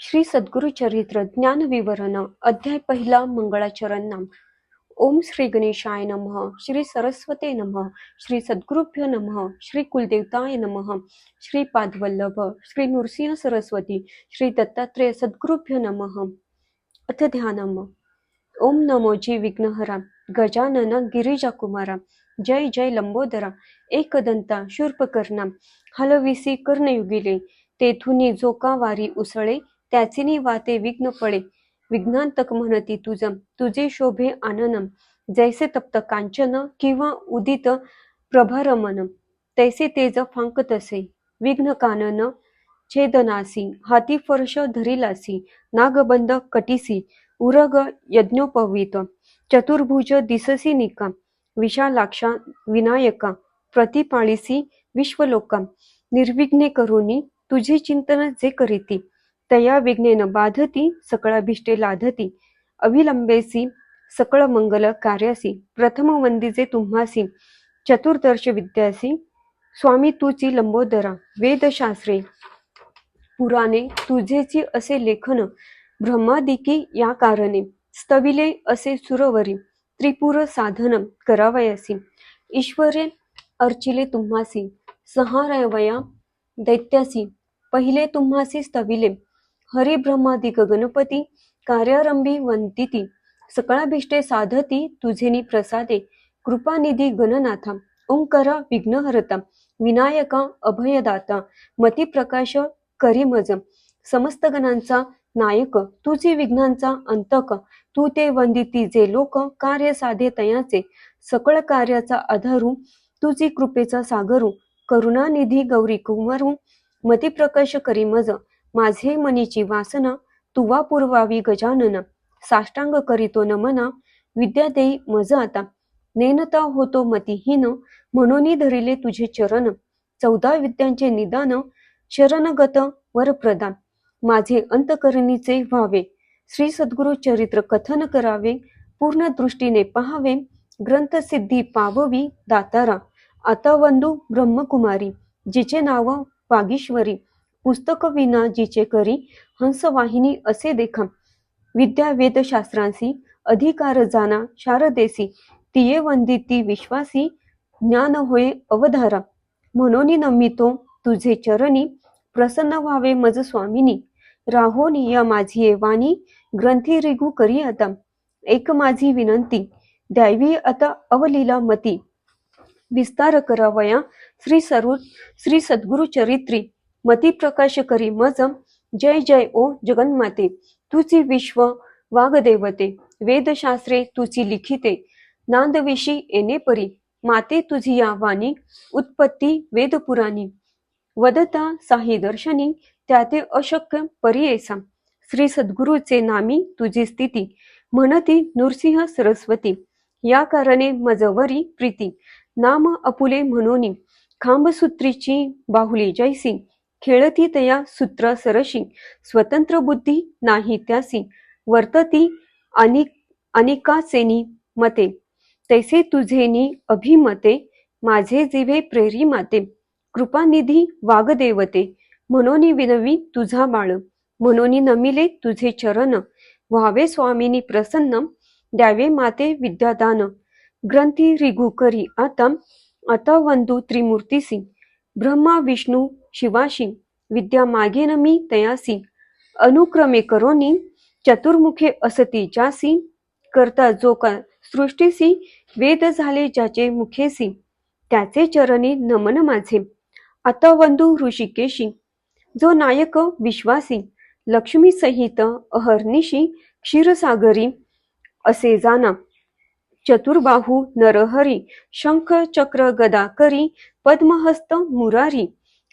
श्री सद्गुरु चरित्र ज्ञान विवरण अध्याय पहिला मंगळाचरण नाम. ओम श्री गणेशाय नमः श्री सरस्वते नमः श्री सद्गुरुभ्य नमः श्री कुलदेवताय नमः श्री पादवल्लभ श्री नृसिंह सरस्वती श्री दत्तात्रेय सद्गुरुभ्य नमः. अथ ध्यानम. ओम नमो जी विघ्नहरा गजानन गिरिजाकुमारा जय जय लंबोदरा एकदंता शूर्पकर्णा हलविसी कर्णयुगिले तेथुनी जोका वारी उसळे त्याचे वाते विघ्न फळे विघ्नांतक म्हणती तुझम तुझे शोभे आननम जैसे तप्त कांचन किंवा उदित प्रभरमन. तैसे तेज फांक तसे. विघ्न कानन छेदनासी. हाती फर्श धरिलासी. नागबंद कटिसी. उरग यज्ञोपवीत. चतुर्भुज दिससी निका. विशालाक्षा विनायका. प्रतिपाळीसी विश्वलोका. निर्विघ्ने करुणी तुझे चिंतन जे करीती. तया विघ्नेन बाधती सकळाभिष्टे लाधती अविलंबेसी सकळ मंगल कार्यासी प्रथम वंदिजे तुम्हासी चतुर्दर्श विद्यासी स्वामी तुची लंबोदरा वेदशास्त्रे पुराणे तुझेची असे लेखन ब्रह्मादिकी या कारणे स्तविले असे सुरवरी त्रिपुर साधन करावयासी ईश्वरे अर्चिले तुम्हासी सहारवया दैत्यासी पहिले तुम्हासी स्तविले हरिब्रह्मादिक गणपती कार्यारंभी वंदिती सकळाभिष्टे साधती तुझेनी प्रसादे कृपानिधी गणनाथा ओंकर विघ्नहरता विनायका अभयदाता मतिप्रकाश करीमज समस्त गणांचा नायक तुझी विघ्नांचा अंतक तू ते वंदिती जे लोक कार्य साधे तयाचे सकळ कार्याचा आधारू तुझी कृपेचा सागरू करुणानिधी गौरी कुमारू मतिप्रकाश करी मज माझे मनीची वासना तुवा पुरवावी गजानन. साष्टांग करीतो नमना विद्या देई मज आता. नेनता होतो मतीहीन म्हणून धरिले तुझे चरण. चौदा विद्यांचे निदान शरणगत वरप्रदान माझे अंतकरणीचे व्हावे. श्री सद्गुरु चरित्र कथन करावे. पूर्ण दृष्टीने पहावे. ग्रंथसिद्धी पाववी दातारा. आता वंदू ब्रह्मकुमारी. जिचे नाव वागीश्वरी. पुस्तक विना जिचे करी हंसवाहिनी असे देखा विद्या वेदशास्त्रांसी अधिकार जाना शारदेसी तिये वंदिती विश्वासी ज्ञान होय अवधारा. म्हणून नमितो तुझे चरणी प्रसन्न व्हावे मज स्वामिनी. राहोनी या माझी वाणी ग्रंथी रिगू करी आता. एक माझी विनंती द्यावी आता अवलीला मती. विस्तार करावया श्री सरू श्री सद्गुरु चरित्री. मती प्रकाश करी मज जय जय ओ जगन्माते. तुझी विश्व वाघदेवते वेदशास्त्रे तुझी लिखिते. नांदविशी येणे परी. माते तुझी या वाणी. उत्पत्ती वेदपुराणी. वदता साही दर्शनी. त्याते अशक्य परियेसा. श्री सद्गुरूचे नामी तुझी स्थिती. म्हणती नृसिंह सरस्वती. या कारणे मजवरी प्रीती. नाम अपुले म्हणून. खांबसूत्रीची बाहुली जैसी. खेळती तया सूत्र सरशी. स्वतंत्र बुद्धी नाही त्यासी. वर्तती अनिक अनिकासेनी मते. तैसे तुझेनी अभिमते माझे जिवे प्रेरी माते. कृपानिधी वागदेवते म्हणून विनवी तुझा बाळ. म्हणून नमिले तुझे चरण. व्हावे स्वामिनी प्रसन्न द्यावे माते विद्यादान. ग्रंथी रिघुकरी आता आता वंदू त्रिमूर्तीसी. ब्रह्मा विष्णू शिवाशी विद्या मागेन मी तयासी. अनुक्रमे करोनी चतुर्मुखे असती जासी करता जो का सृष्टीसी वेद झाले ज्याचे मुखेसी. त्याचे चरणी नमन माझे. आता वंदू ऋषिकेशी. जो नायक विश्वासी लक्ष्मी सहित अहर्निशी क्षीरसागरी असे जाना. चतुर्बाहू नरहरी शंख चक्र गदा करी पद्महस्त मुरारी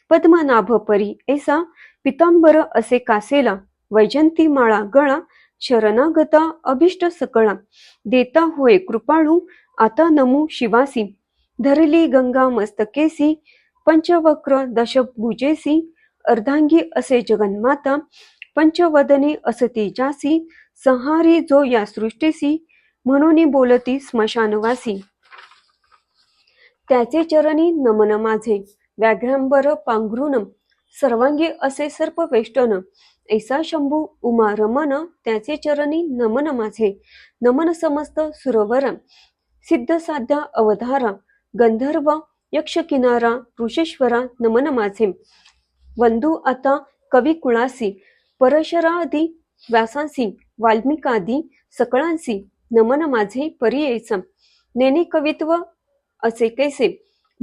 पद्मनाभ परी ऐसा पितांबर असे कासेला वैजंती माळा गळा शरणागता अभिष्ट सकळा देता होय कृपाळू आता नमू शिवासी. धरली गंगा मस्तकेसी पंचवक्र दशभुजेसी अर्धांगी असे जगन्माता पंचवदने असती जासी संहारी जो या सृष्टीसी म्हणून बोलती स्मशानवासी. त्याचे चरणी नमन माझे. व्याघ्रंबर पांघरून सर्वांगी असे सर्प वेष्टन. ऐसा शंभू उमा रमन त्याचे चरणी नमन माझे. नमन समस्त सुरवर. सिद्ध साध्या अवधारा. गंधर्व यक्ष किनारा ऋषेश्वरा नमन माझे. वंधू आता कवी कुळासी परशरादी व्यासांसी वाल्मिकादी सकळांसी नमन माझे परियेच नेने कवित्व असे कैसे?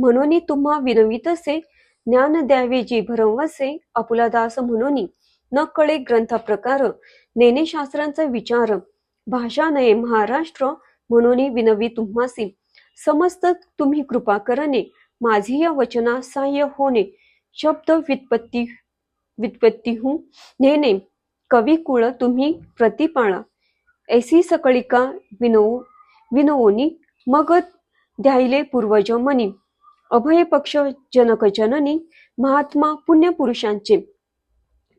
म्हणून तुम्हा विनवितसे ज्ञान द्यावे जी भरवसे आपुला दास म्हणून न कळे ग्रंथ प्रकार नेने शास्त्रांचा विचार भाषा नये महाराष्ट्र म्हणून विनवी तुम्हासी. समस्त तुम्ही कृपा करणे माझी या वचना सहाय्य होणे शब्द व्युत्पत्ती व्युत्पत्तीहून नेणे कवी कुळ तुम्ही प्रतिपाळा. ऐसी सकळिका विनो विनवोनी मग द्यायले पूर्वज मनी अभय पक्ष जनक जननी महात्मा पुण्यपुरुषांचे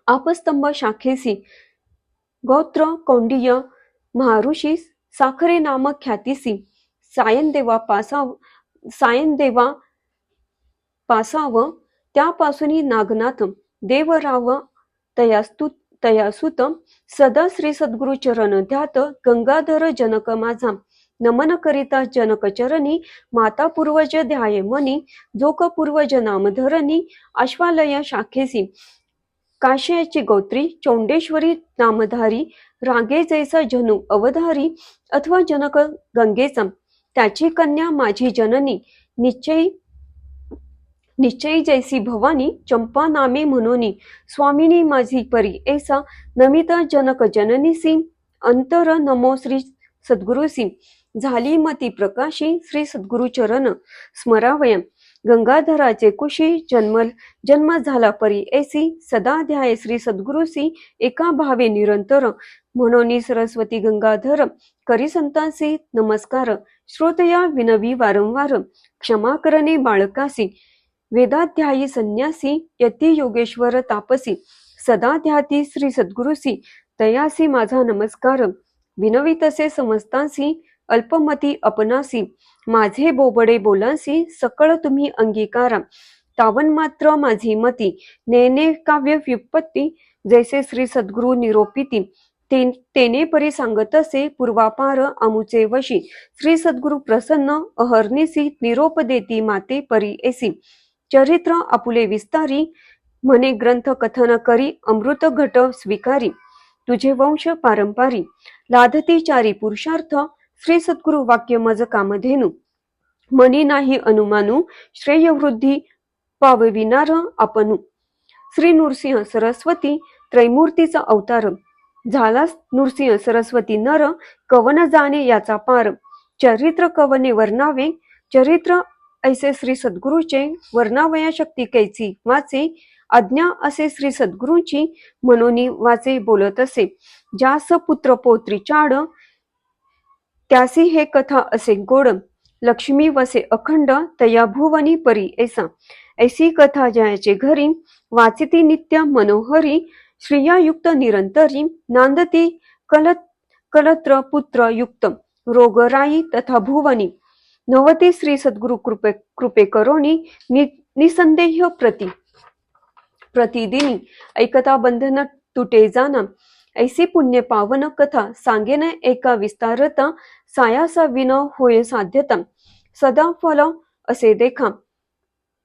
आपस्तंभ शाखेसी गोत्र कौंडिय महाऋषी साखरे नाम ख्यातीसी. सायनदेवा पासाव सायनदेवा पासाव त्यापासून नागनाथ देवराव तयास्तु तयासुत सदा श्री सद्गुरु चरण ध्यात गंगाधर जनक माझा. नमन करिता जनकचरणी माता पूर्वज ध्याय मनी जोक पूर्वज नाम धरणी अश्वालय शाखेसी काशयाची गोत्री चौंडेश्वरी नामधारी रागे जैसा जनु अवधारी अथवा जनक गंगेचा त्याची कन्या माझी जननी निश्चयी निश्चयी जैसी भवानी चंपा नामे म्हणोनी स्वामिनी माझी परी ऐसा नमिता जनक जननीसी अंतर नमो श्री सद्गुरुसी झाली मती प्रकाशी श्री सद्गुरु चरण स्मरावयम गंगाधराचे कुशी जन्म जन्म झाला परी ऐसी सदा ध्याय श्री सद्गुरुसी एका भावे निरंतर. म्हणून सरस्वती गंगाधर करी संतांसी नमस्कार. श्रोतया विनवी वारंवार क्षमा करणे बाळकासी. वेदाध्यायी संन्यासी यती योगेश्वर तापसी. सदा ध्याती श्री सद्गुरुसी तयासी माझा नमस्कार. विनवी तसे समजतांसी अल्पमती अपनासी माझे बोबडे बोलांसी सकळ तुम्ही अंगीकारा. तावन मात्र माझी मती नेने काव्य व्युत्पत्ती जैसे श्री सद्गुरु निरोपिती. ते- तेने परी सांगत असे पूर्वापार आमुचे वशी. श्री सद्गुरु प्रसन्न अहर्निसी निरोप देती माते परी एसी. चरित्र आपुले विस्तारी म्हणे ग्रंथ कथन करी अमृत घट स्वीकारी. तुझे वंश पारंपारी. लाधती चारी पुरुषार्थ श्री सद्गुरु वाक्य मज कामधेनु मनी नाही अनुमानू श्रेय वृद्धी पावविनार आपणू श्री नृसिंह सरस्वती त्रैमूर्तीचा अवतार. झाला नृसिंह सरस्वती नर कवन जाणे याचा पार. चरित्र कवने वर्णावे? चरित्र ऐसे श्री सद्गुरूचे वर्णावया शक्ती कैची वाचे. आज्ञा असे श्री सद्गुरूंची मनोनी वाचे बोलत असे. जास पुत्र पोत्री चाड त्यासी हे कथा असे गोड लक्ष्मी वसे अखंड तया भुवनी परी ऐसा. ऐसी कथा जयाचे घरी वाचिती नित्य मनोहरी श्रियायुक्त निरंतरी नांदती कलत कलत्र पुत्र युक्त रोगराई तथा भुवनी. नवती श्री सद्गुरु कृपे कृपे करोनी नि निसंदेह प्रति प्रतिदिनी ऐकता बंधन तुटे जाना ऐसी पुण्य पावन कथा सांगेन एका विस्तारता सायासा विन होय साध्यता. सदा फल असे देखा.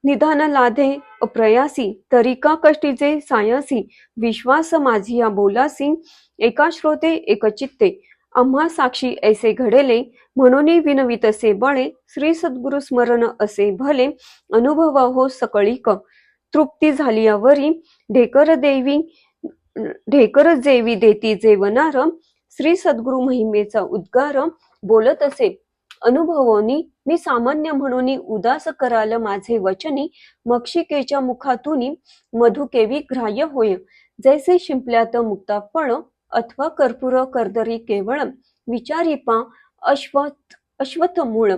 निधान लाधे अप्रयासी तरिका कष्टीचे सायासी विश्वास माझी या बोलासी एका श्रोते एक चित्ते. आम्हा साक्षी ऐसे घडेले म्हणून विनवित असे बळे श्री सद्गुरु स्मरण असे भले अनुभव हो सकळीक. तृप्ती झाली वरी ढेकर देवी ढेकर जेवी देती जेवणार श्री सद्गुरु महिमेचा उद्गार बोलत असे. अनुभवोनी मी सामान्य म्हणून उदास कराल माझे वचनी मक्षिकेच्या मुखातून मधुकेवी ग्राह्य होय. जैसे शिंपल्यात मुक्ता फळ अथवा कर्पूर कर्दरी केवळ विचारिपा अश्वत अश्वथ मूळ.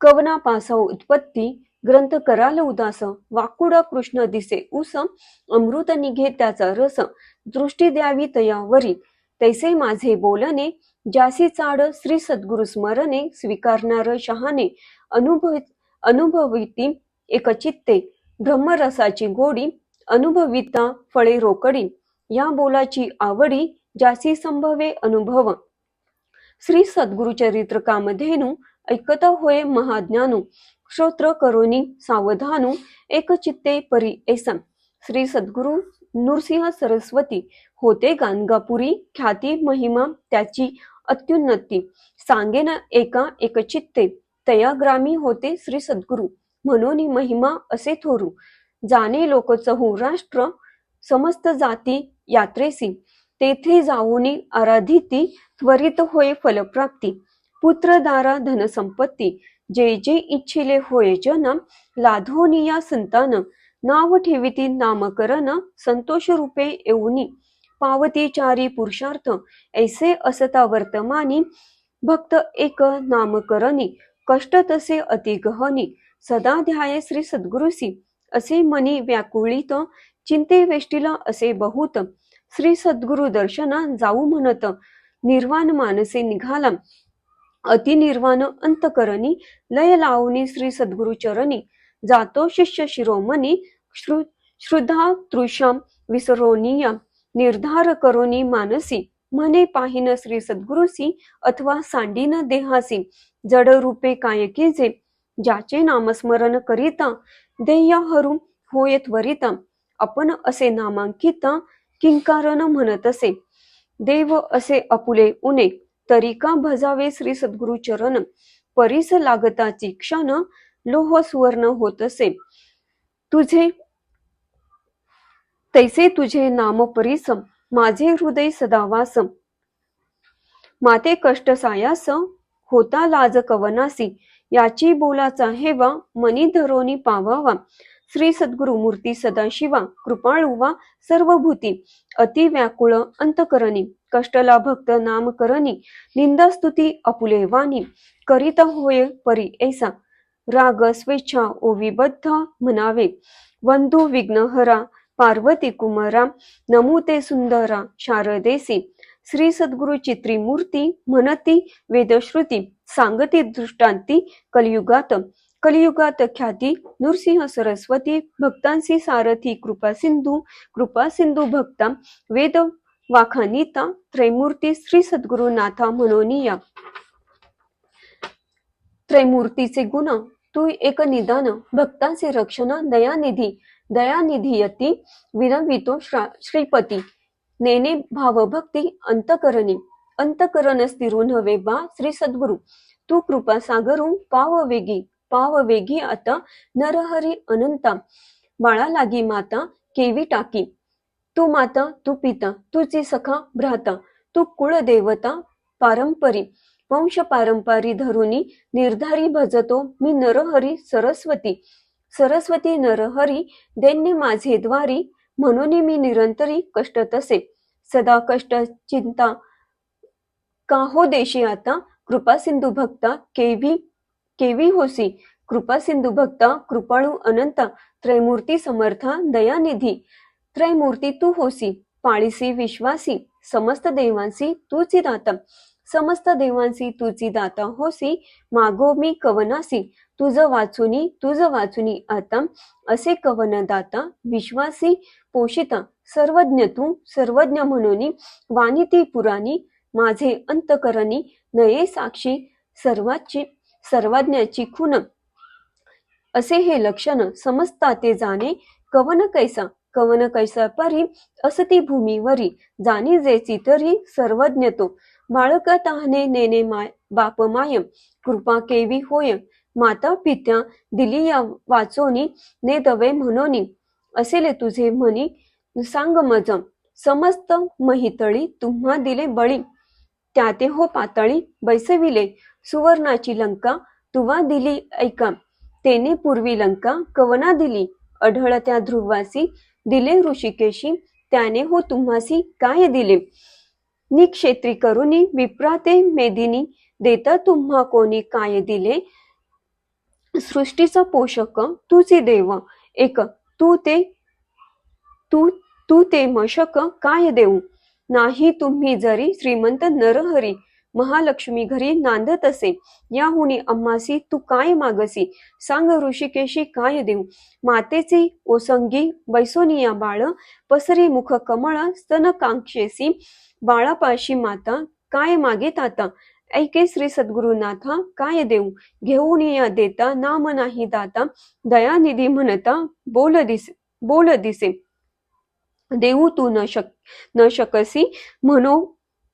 कवना पासा उत्पत्ती ग्रंथ कराल उदास वाकुडा कृष्ण दिसे उस अमृत निघे त्याचा रस. दृष्टी द्यावी तयावरी तैसे माझे बोलणे जासी चाड श्री सद्गुरु स्मरणे स्वीकारणार शहाणे अनुभव अनुभविती एकचित्ते ब्रह्मरसाची गोडी अनुभविता फळे रोकडी या बोलाची आवडी जासी संभवे अनुभव. श्री सद्गुरु चरित्र कामधेनु ऐकत होय महाज्ञानू श्रोत्र करोनी सावधानू एक चित्ते परी ऐसा श्री सद्गुरु नृसिंह सरस्वती होते गाणगापुरी ख्याती महिमा त्याची अत्युन्नती. सांगेन एका एकचित्ते तया ग्रामी होते श्री सद्गुरु म्हणून महिमा असे थोरू. जाणे लोक चहुराष्ट्र समस्त जाती यात्रेसी तेथे जाऊनी आराधिती त्वरित होय फलप्राप्ती. पुत्र दारा धनसंपत्ती जे जे इच्छिले होय जन लाधोनिया संतान नाव ठेविती नामकरण संतोष रूपे येऊनी पावती चारी पुरुषार्थ. ऐसे असता वर्तमानी. भक्त एक नामकरणी. कष्ट तसे अतिगहनी सदा ध्याय श्री सद्गुरुसी असे मनी व्याकुळित. चिंते वेष्टीला असे बहुत. श्री सद्गुरु दर्शना जाऊ म्हणत. निर्वाण मानसे निघाला. अति निर्वाण अंतकरणी. लय लावणी श्री सद्गुरु चरणी. जातो शिष्य शिरोमणी श्रु श्रुधा तृषाम विसरोनिया निर्धार करोनी मानसी म्हणे पाहिन श्री सद्गुरुसी अथवा सांडीन देहासी जड रूपे कायकीजे ज्याचे नामस्मरण करिता देय हरू होय त्वरिता आपण असे नामांकित किंकारण म्हणत असे देव असे अपुले उने तरी का भजावे श्री सद्गुरु चरण परिस लागताची क्षण लोह सुवर्ण होत असे. तुझे तैसे तुझे नाम परिसम माझे हृदय सदावासम माते कष्ट सायास होता लाज कवनासी. याची बोलाचा हेवा मनी धरोनी पावावा. श्री सद्गुरु मूर्ती सदाशिवा कृपाळुवा सर्वभूती. अति व्याकुळ अंतकरणी. कष्टला भक्त नाम करणी निंदास्तुती अपुले वाणी. करीत होय परी ऐसा. राग स्वेच्छा ओविबद्ध म्हणावे. वंदू विघ्नहरा पार्वती कुमारा नमुते सुंदरा शारदेसी. श्री सद्गुरु चित्री म्हणती वेदश्रुती सांगती दृष्टांती कलियुगात. कलियुगात ख्याती नृसिंह सरस्वती भक्तांसी सारथी कृपा सिंधू कृपा सिंधू भक्ता वेद वाखानिता त्रैमूर्ती श्री सद्गुरुनाथा म्हणोनिया त्रैमूर्तीचे गुण तू एक निदान भक्तांचे रक्षण दयानिधी दयानिधी यती विनवितो श्रीपती. नेने भावभक्ती अंतकरणी अंतकरण स्थिरू नव्हे बा श्री सद्गुरु. तू कृपा सागरू पाव वेगी पाव वेगी आता नरहरी अनंता. बाळा लागी माता केवी टाकी. तू माता तू पिता तुझी सखा भ्राता. तू कुळदेवता पारंपरी. वंश पारंपारी धरुनी निर्धारी भजतो मी नरहरी सरस्वती. सरस्वती नरहरी दैन्य माझे द्वारी म्हणून मी निरंतरी कष्ट तसे. सदा कष्ट चिंता काहो देशी आता कृपा सिंधू भक्ता केवी केवी होसी कृपा सिंधू भक्ता कृपाळू अनंता त्रैमूर्ती समर्था दयानिधी. त्रैमूर्ती तू होसी पाळीसी विश्वासी समस्त देवांसी तूची दाता. समस्त देवांसी तुझी दाता होसी मागो मी कवनासी तुझ वाचुनी तुझ वाचुनी आता असे कवन दाता विश्वासी पोषिता सर्वज्ञ तू सर्वज्ञ म्हणून वाणिती पुराणी माझे अंतकरणी नये साक्षी सर्वाची सर्वज्ञाची खून. असे हे लक्षण समजता ते जाणे कवन कैसा कवन कैसा परी असती भूमीवरी जाणी जेची तरी सर्वज्ञ तो बाळक ताहने नेने माय बाप माय कृपा केवी होय माता पित्या दिली या वाचोनी ने दवे म्हणोनी असेले तुझे म्हणी सांग मज समस्त महितळी तुम्हा दिले बळी त्याते हो पातळी बैसविले सुवर्णाची लंका तुवा दिली ऐका तेने पूर्वी लंका कवना दिली अढळत्या ध्रुवासी दिले ऋषिकेशी त्याने हो तुम्हासी काय दिले निक्षेत्री करुनी विप्राते मेदिनी देता तुम्हा कोणी काय दिले? सृष्टीचा पोषक तुझे देव एक तू ते तू तू ते मशक काय देऊ? नाही तुम्ही जरी श्रीमंत नरहरी महालक्ष्मी घरी नांदत असे याहुनी अम्मासी तू काय मागसी? सांग ऋषिकेशी काय देऊ? मातेचे ओसंगी बैसोनिया बाळ पसरी मुख कमळ स्तन कांक्षेसी बाळापाशी माता काय मागेत आता ऐके श्री सद्गुरुनाथा काय देऊ? घेऊन या देता नाम नाही दाता. दयानिधी म्हणता बोल दिसे बोल दिसे. देऊ तू न शक न शकसी म्हणो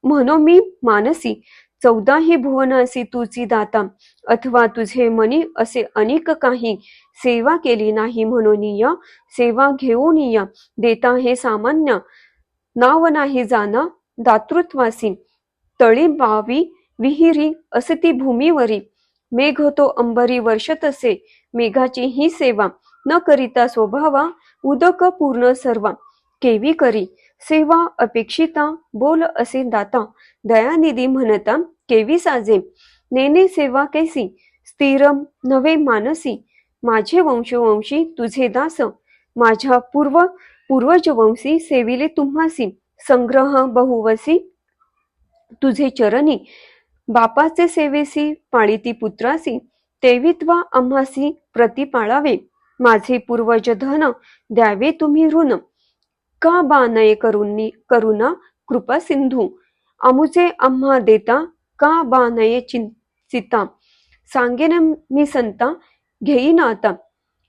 म्हणो मी मानसी. चौदाही भुवनासी तुझी दाता. अथवा तुझे मनी असे अनेक काही. सेवा केली नाही म्हणून या सेवा घेऊन या. देता हे सामान्य. नाव नाही जाना दातृत्वासी. तळी बावी विहिरी असे ती भूमीवरी. मेघ तो अंबरी वर्षत असे. मेघाची ही सेवा न करिता स्वभावा उदक पूर्ण सर्वा. केवी करी सेवा अपेक्षिता बोल असे दाता. दयानिधी म्हणता केवी साजे. नेने सेवा कैसी स्थिरम नवे मानसी. माझे वंशवंशी तुझे दास. माझ्या पूर्व पूर्वजवंशी सेविले तुम्हासी. संग्रह बहुवसी तुझे चरणी बापाचे सेवेसी पाळीती पुत्रासी तेवित्वा आम्हासी प्रति पाळावे. माझे पूर्वज धन द्यावे तुम्ही ऋण. का बानये करुणी करुणा कृपा सिंधू? आमुचे आम्हा देता का बानये चिंता सांगेन मी संता घेईन आता.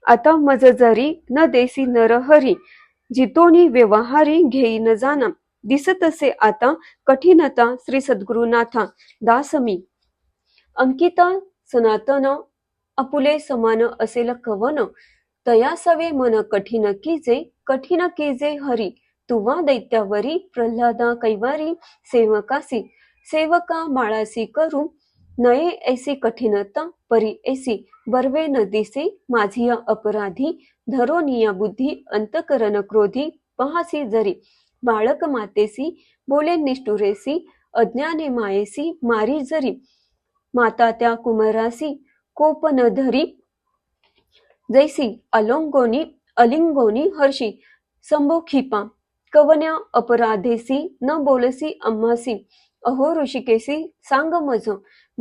आता मज जरी न देसी नरहरी जितोनी व्यवहारी घेईन जाना दिसत असे आता कठीणता श्री सद्गुरुनाथा दासमी. अंकिता सनातन अपुले समान असेल कवन. तयासवे मन कठीण कीजे कठीण कीजे हरी. तुवा दैत्यावरी प्रल्हादा कैवारी सेवकासी. सेवका माळासी करू नये ऐसी कठीणता परी ऐसी बर्वे न दिसे माझिया अपराधी धरोनिया बुद्धी अंतकरण क्रोधी पहासी जरी बाळक मातेसी बोले निष्ठुरेसी अज्ञाने मायेसी मारी जरी माता त्या कुमारासी कोप न धरी जैसी अलोंगोनी अलिंगोनी हर्षी संभो खिपा कवन्या अपराधेसी न बोलसी अम्मासी अहो ऋषिकेसी सांग मज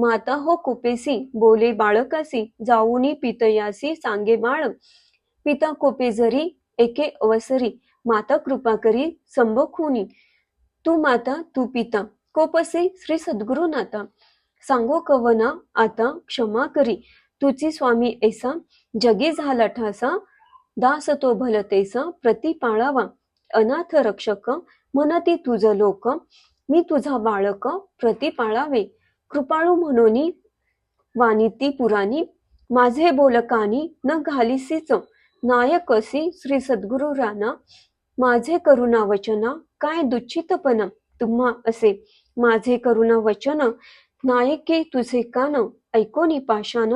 माता हो कुपेसी बोले बाळकासी जाऊनी पितयासी सांगे बाळ. पिता कोपे जरी एके अवसरी माता कृपा करी संभोखुनी तू माता तू पिता कोपसे श्री सद्गुरुनाथा सांगो कवना आता क्षमा करी. तुझी स्वामी ऐसा जगी झाला ठासा दास तो भलतेसा प्रति पाळावा. अनाथ रक्षक म्हणती तुझ लोक मी तुझा बाळक प्रति पाळावे. कृपाळू म्हणून वानिती पुराणी माझे बोलकानी न घालिसीच नायकसी श्री सद्गुरु राणा माझे करुणा वचना काय दुच्छितपणा तुम्हा असे माझे करुणा वचन नायके तुझे कान ऐकोनी पाशान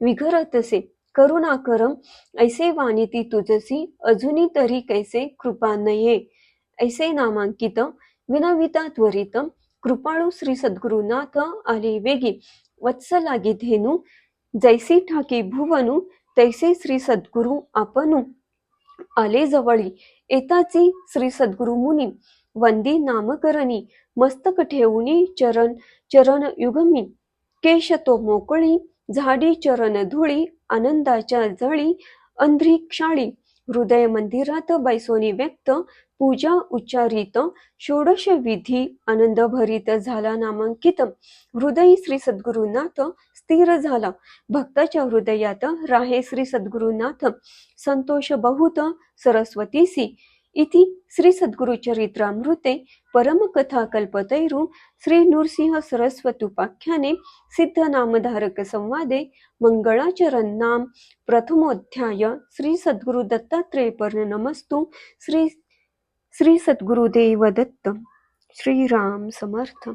विघरतसे करुणा करम ऐसे वानिती तुझसी अजूनी तरी कैसे कृपा नये ऐसे नामांकित विनविता त्वरित कृपाळू श्री सद्गुरुनाथ आले वेगी वत्स लागी धेनू जैसी ठाकी भुवनु तैसे श्री सद्गुरु आपणू आले जवळी एताची श्री सद्गुरु मुनी वंदी नामकरणी मस्तक ठेवणी चरण चरण युगमी केश तो मोकळी झाडी चरण धुळी आनंदाच्या जळी अंध्री क्षाळी हृदय मंदिरात बैसोनी व्यक्त पूजा उच्चारित षोडश विधी आनंद भरित झाला नामांकित. हृदय श्री सद्गुरुनाथ स्थिर झाला. भक्ताच्या हृदयात राहे श्री सद्गुरुनाथ. संतोष बहुत सरस्वतीसी. इति श्री सद्गुरुचरित्रामृते परमकथाकल्पतैरु श्री नृसिंह सरस्वतुपाख्याने सिद्ध संवादे मंगळाचरण नाम प्रथमोध्याय श्री सद्गुरु श्री श्री सद्गुरुदेव दत्त श्रीराम समर्थ।